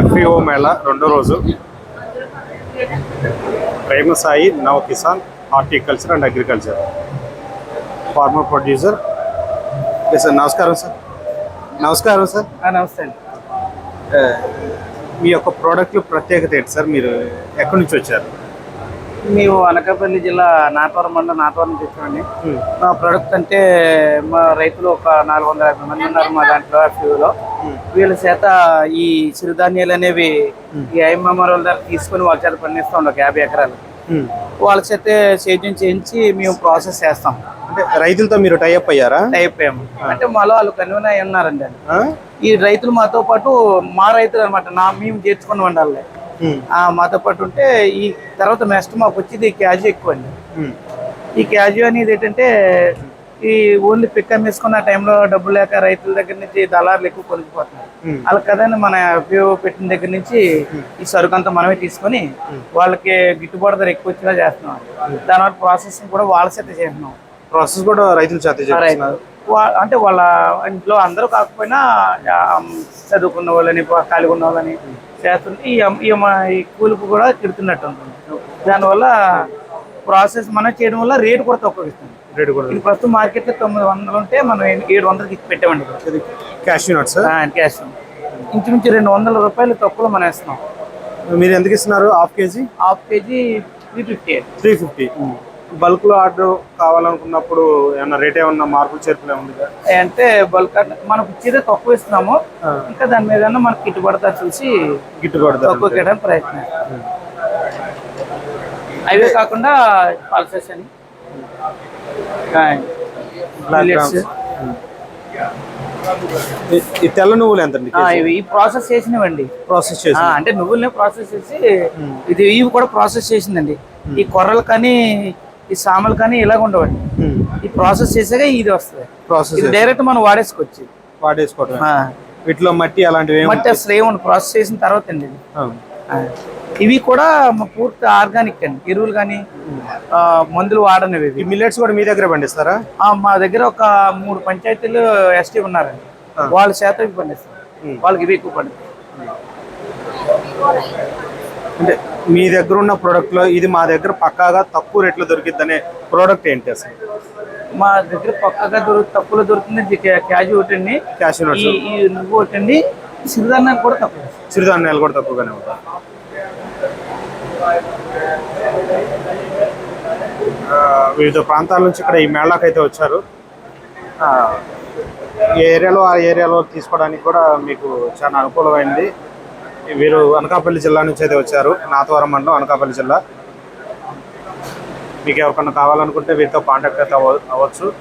FEO Mela రెండో రోజు. Prema Sai Nava Kisan horticulture and agriculture. Farmer producer. Sir నమస్కారం sir నమస్కారం సార్ నమస్తే. మీ యొక్క ప్రోడక్ట్లు ప్రత్యేకత ఏంటి సార్ మీరు ఎక్కడి నుంచి వచ్చారు? మేము అనకాపల్లి జిల్లా నాటవరం మండలం నాటవరం నుంచి వచ్చామండి మా ప్రొడక్ట్ అంటే మా రైతులు ఒక నాలుగు వందల యాభై మంది ఉన్నారు మా దాంట్లో ఫ్యూలో వీళ్ళ చేత ఈ చిరుధాన్యాలు అనేవి ఈ ఐఎంఎంఆర్ వాళ్ళ దగ్గర తీసుకొని వాళ్ళ చేత పండిస్తాం ఒక యాభై ఎకరాలు. వాళ్ళ చేత సేద్యం చేయించి మేము ప్రాసెస్ చేస్తాం. అంటే రైతులతో మీరు టైఅప్ అయ్యారా? అయిపోయాము అంటే మాలో వాళ్ళు కన్వీన్ అయి ఉన్నారండి? ఈ రైతులు మాతో పాటు మా రైతులు అనమాట నా మేము ఉమ్, ఆ, మాతో పాటు ఉంటే ఈ తర్వాత నెక్స్ట్ మాకు వచ్చేది క్యాజు ఎక్కువ అండి. ఉమ్, ఈ క్యాజు అనేది ఏంటంటే ఈ ఓన్లీ పిక్ అమ్మేసుకున్న టైంలో డబ్బులు లేక రైతుల దగ్గర నుంచి దళారులు ఎక్కువ కొనుక్కుపోతున్నారు. అలా కదండి మన ఉపయోగ పెట్టిన దగ్గర నుంచి ఈ సరుకు అంతా మనమే తీసుకొని వాళ్ళకి గిట్టుబాటు ధర ఎక్కువ వచ్చేలా చేస్తున్నాం. దానివల్ల ప్రాసెసింగ్ కూడా వాళ్ళ చేత చేస్తున్నాం. ప్రాసెస్ కూడా రైతుల చేత ఆ చేస్తున్నారు. అంటే వాళ్ళ ఇంట్లో అందరూ కాకపోయినా చదువుకున్న వాళ్ళని ఖాళీగా ఉన్న వాళ్ళని చేస్తుంటే ఈ ఈ కూలికి కూడా తిడుతున్నట్టు ఉంటుంది దానివల్ల ప్రాసెస్ మనం చేయడం వల్ల రేటు కూడా తక్కువ ఇస్తుంది. రేటు కూడా. ప్రస్తుతం మార్కెట్లో తొమ్మిది వందలు ఉంటే మనం ఏడు వందలకి పెట్టామండి. ఆ, క్యాష్. ఇంచుమించు రెండు వందల రూపాయలు తక్కువలో మనం ఇస్తున్నాం మీరు ఎందుకు ఇస్తున్నారు? Half kg? Half kg three fifty three fifty. బల్క్లో ఆర్డర్ కావాలనుకున్నప్పుడు ఏమన్నా రేట్ ఏమన్నా మార్పులు చేర్పులు ఉంది? అంటే బల్క్ మనకు ఇచ్చేదే తక్కువ ఇస్తున్నాము. ఇంకా దాని మీద మనకి గిట్టుబడతా చూసి గిట్టుబాటు ధర తక్కువ చేయడానికి ప్రయత్నం. అవే కాకుండా పల్సెస్ అని. ఈ- ఈ తెల్ల నువ్వులు ఎంత ఇవి ప్రాసెస్ చేసినవండి. ప్రాసెస్ చేసి అంటే నువ్వుల్ని ప్రాసెస్ చేసి ఇది ఇవి కూడా ప్రాసెస్ చేసిందండి. ఈ కొర్రలు కానీ ఈ సామలు కానీ ఇలాగ ఉండవండి. ఈ ప్రాసెస్ చేసాక ఇది వస్తుంది. ప్రాసెస్ డైరెక్ట్ మనం వాడేసుకోవచ్చు. వాడేసుకోవడం వీటిలో మట్టి అలాంటివి మట్టి అసలు ఏముంది ప్రాసెస్ చేసిన తర్వాత అండి ఇవి కూడా మ- పూర్తి ఆర్గానిక్ అండి. ఎరువులు కానీ మందులు వాడనివి ఈ మిల్లెట్స్ కూడా మీ దగ్గర పండిస్తారా? మా దగ్గర ఒక మూడు పంచాయతీలు ఎస్టీ ఉన్నారండి. వాళ్ళ శాతం ఇవి పండిస్తారు. వాళ్ళకి ఇవి ఎక్కువ పండిస్తారు అంటే మీ దగ్గర ఉన్న ప్రోడక్ట్లో ఇది మా దగ్గర పక్కాగా తక్కువ రేట్లో దొరికిద్ది అనే ప్రోడక్ట్ ఏంటి అసలు? మా దగ్గర పక్కగా దొరుకు తక్కువలో దొరుకుతుంది క్యాజు ఒకటండి క్యాషూ నట్స్ ఈ ఈ నువ్వు ఒకటండి సిరిధాన్యాలు కూడా తక్కువ. సిరిధాన్యాలు కూడా తక్కువగానే ఉంటాయి. వివిధ ప్రాంతాల నుంచి ఇక్కడ ఈ మేళాకి అయితే వచ్చారు. ఏరియాలో ఆ ఏరియాలో తీసుకోవడానికి కూడా మీకు చాలా అనుకూలమైంది వీరు అనకాపల్లి జిల్లా నుంచి అయితే వచ్చారు. నాతవరం మండలం అనకాపల్లి జిల్లా. మీకు ఎవరికన్నా కావాలనుకుంటే వీరితో కాంటాక్ట్ అయితే అవ్వ- అవ్వచ్చు.